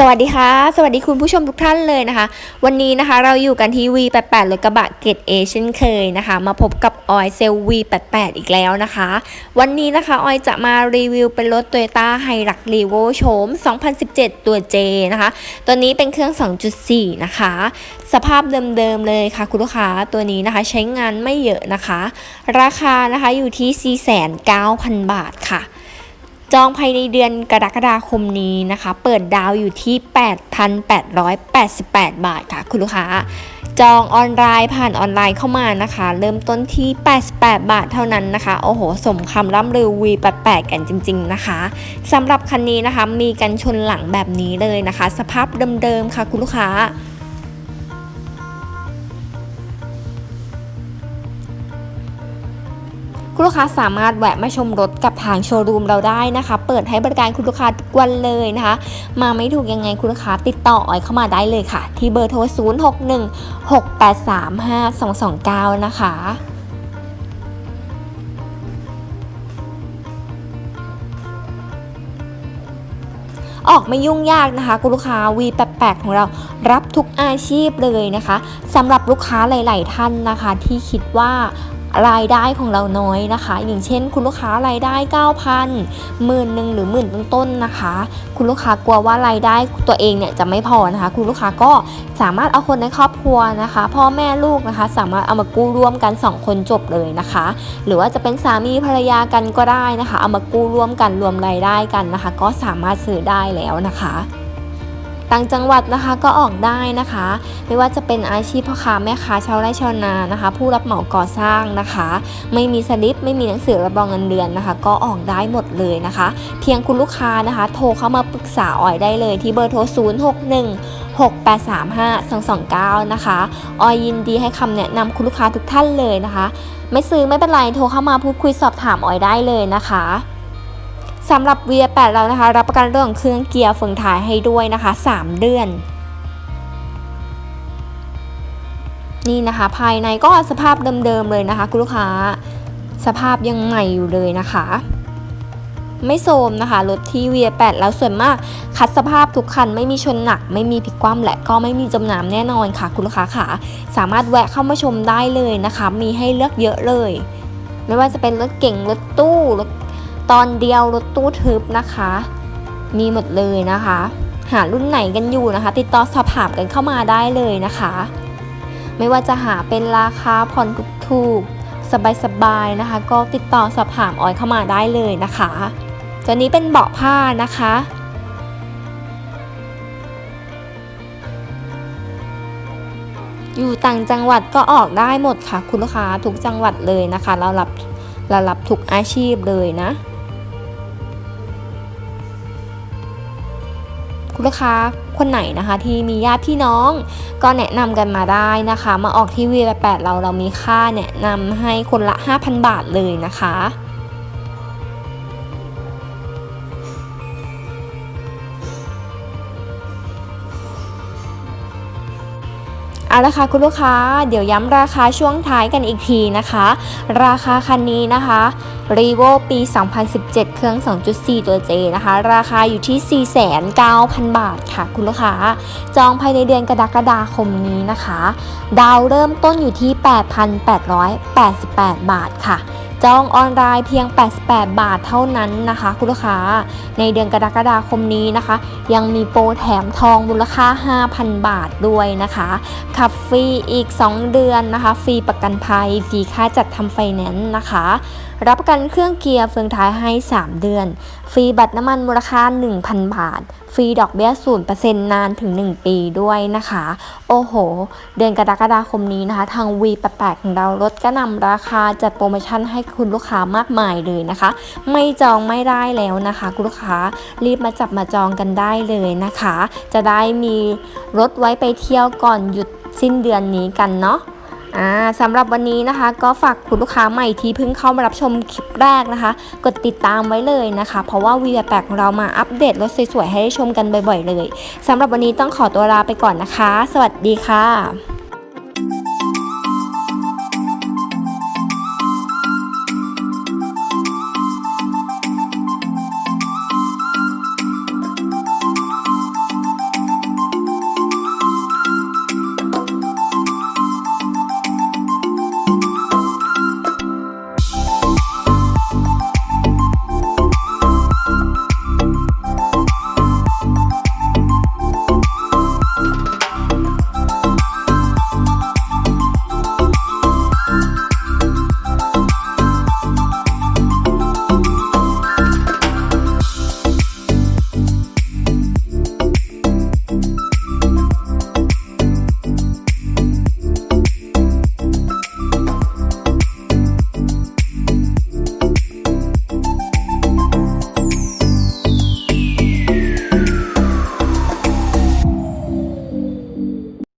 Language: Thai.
สวัสดีค่ะ สวัสดีคุณผู้ชมทุกท่านเลยนะคะ วันนี้นะคะเราอยู่กันที่ V88 รถกระบะเกตเอเช่นเคยนะคะ มาพบกับออยเซล V88 อีกแล้วนะคะ วันนี้นะคะออยจะมารีวิวเป็นรถ Toyota h i l u x r e v o โฉม 2017 ตัว J นะคะ ตัวนี้เป็นเครื่อง 2.4 นะคะ สภาพเดิมๆเลยค่ะคุณลูกค้าตัวนี้นะคะใช้งานไม่เยอะนะคะ ราคานะคะอยู่ที่ 4,900บาทค่ะ จองภายในเดือนกรกฎาคมนี้นะคะ เปิดดาวอยู่ที่ 8,888 บาทค่ะ คุณลูกค้า จองออนไลน์ผ่านออนไลน์เข้ามานะคะ เริ่มต้นที่ 88 บาทเท่านั้นนะคะ โอ้โห สมคำร่ำลือ V88 กันจริง ๆนะคะสำหรับคันนี้นะคะ มีกันชนหลังแบบนี้เลยนะคะ สภาพเดิมๆค่ะ คุณลูกค้า คุณลูกค้าสามารถแวะมาชมรถกับทางโชว์รูมเราได้นะคะ เปิดให้บริการคุณลูกค้าทุกวันเลยนะคะ มาไม่ถูกยังไงคุณลูกค้าติดต่อออยเข้ามาได้เลยค่ะ ที่เบอร์โทร 0 6 1 6 8 3 5 2 2 9 นะคะออกไม่ยุ่งยากนะคะคุณลูกค้า V88 ของเรารับทุกอาชีพเลยนะคะสำหรับลูกค้าหลาย ๆ ท่านนะคะ ที่คิดว่า รายได้ของเราน้อยนะคะ อย่างเช่น คุณลูกค้ารายได้ 9,000หมื่นหนึ่งหรือหมื่นต้นๆนะคะ คุณลูกค้ากลัวว่ารายได้ตัวเองเนี่ยจะไม่พอนะคะ คุณลูกค้าก็สามารถเอาคนในครอบครัวนะคะ พ่อแม่ลูกนะคะ สามารถเอามากู้ร่วมกัน 2 คนจบเลยนะคะ หรือว่าจะเป็นสามีภรรยากันก็ได้นะคะ เอามากู้ร่วมกันรวมรายได้กันนะคะ ก็สามารถซื้อได้แล้วนะคะ ต่างจังหวัดนะคะก็ออกได้นะคะ ไม่ว่าจะเป็นอาชีพพ่อค้าแม่ค้าชาวไร่ชาวนานะคะ ผู้รับเหมาก่อสร้างนะคะ ไม่มีสลิปไม่มีหนังสือรับรองเงินเดือนนะคะ ก็ออกได้หมดเลยนะคะ เพียงคุณลูกค้านะคะ โทรเข้ามาปรึกษาออยได้เลยที่เบอร์โทร 0 6 1 6 8 3 5 2 2 9 นะคะ ออยยินดีให้คำแนะนำคุณลูกค้าทุกท่านเลยนะคะ ไม่ซื้อไม่เป็นไร โทรเข้ามาพูดคุยสอบถามออยได้เลยนะคะ สำหรับ V8 เรานะคะ รับประกันเรื่องเครื่องเกียร์เฟืองท้ายให้ด้วยนะคะ 3 เดือน นี่นะคะ ภายในก็สภาพเดิมๆเลยนะคะ คุณลูกค้าสภาพยังใหม่อยู่เลยนะคะ ไม่โทรมนะคะรถที่ V8 แล้วส่วนมากคัดสภาพทุกคันไม่มีชนหนัก ไม่มีพลิกคว่ำและก็ไม่มีจมน้ำแน่นอนค่ะ คุณลูกค้าค่ะ สามารถแวะเข้ามาชมได้เลยนะคะ มีให้เลือกเยอะเลย ไม่ว่าจะเป็นรถเก่งรถตู้รถ ตอนเดียวรถตู้ทึบนะคะ มีหมดเลยนะคะ หารุ่นไหนกันอยู่นะคะ ติดต่อสอบถามกันเข้ามาได้เลยนะคะ ไม่ว่าจะหาเป็นราคาผ่อนถูกๆสบายๆนะคะ ก็ติดต่อสอบถามออยเข้ามาได้เลยนะคะตัวนี้เป็นเบาะผ้านะคะ อยู่ต่างจังหวัดก็ออกได้หมดค่ะ คุณลูกค้าทุกจังหวัดเลยนะคะ เรารับเรารับทุกอาชีพเลยนะ คุณลูกค้าคนไหนนะคะ ที่มีญาติพี่น้อง ก็แนะนำกันมาได้นะคะ มาออกที่วีแปดเราเรามีค่าแนะนำให้คนละ 5,000 บาทเลยนะคะ เอาละค่ะคุณลูกค้าเดี๋ยวย้ำราคาช่วงท้ายกันอีกทีนะคะ ราคาคันนี้นะคะ r e v o ปี 2017 เครื่อง 2.4 ตัว J นะคะ ราคาอยู่ที่ 4,900บาทค่ะคุณลูกค้า จองภายในเดือนกรกฎาคมนี้นะคะ ดาวเริ่มต้นอยู่ที่ 8,888 บาทค่ะ จองออนไลน์เพียง 88 บาทเท่านั้นนะคะ คุณลูกค้า ในเดือนกรกฎาคมนี้นะคะ ยังมีโปรแถมทองมูลค่า 5,000 บาทด้วยนะคะขับฟรีอีก 2 เดือนนะคะ ฟรีประกันภัย ฟรีค่าจัดทำไฟแนนซ์นะคะ รับประกันเครื่องเกียร์เฟืองท้ายให้ 3 เดือน ฟรีบัตรน้ำมันมูลค่า 1,000 บาทฟรีดอกเบี้ย 0%นานถึง 1 ปีด้วยนะคะ โอ้โห เดือนกรกฎาคมนี้นะคะ ทาง V88 ของเราลดกระนำราคาจัดโปรโมชั่นให้คุณลูกค้ามากมายเลยนะคะ ไม่จองไม่ได้แล้วนะคะ คุณลูกค้ารีบมาจับมาจองกันได้เลยนะคะ จะได้มีรถไว้ไปเที่ยวก่อนหยุดสิ้นเดือนนี้กันเนาะ สำหรับวันนี้นะคะ ก็ฝากคุณลูกค้าใหม่ที่เพิ่งเข้ามารับชมคลิปแรกนะคะ กดติดตามไว้เลยนะคะ เพราะว่าวีแปของเรามาอัปเดตรถสวยๆให้ได้ชมกันบ่อยๆเลยสำหรับวันนี้ต้องขอตัวลาไปก่อนนะคะ สวัสดีค่ะ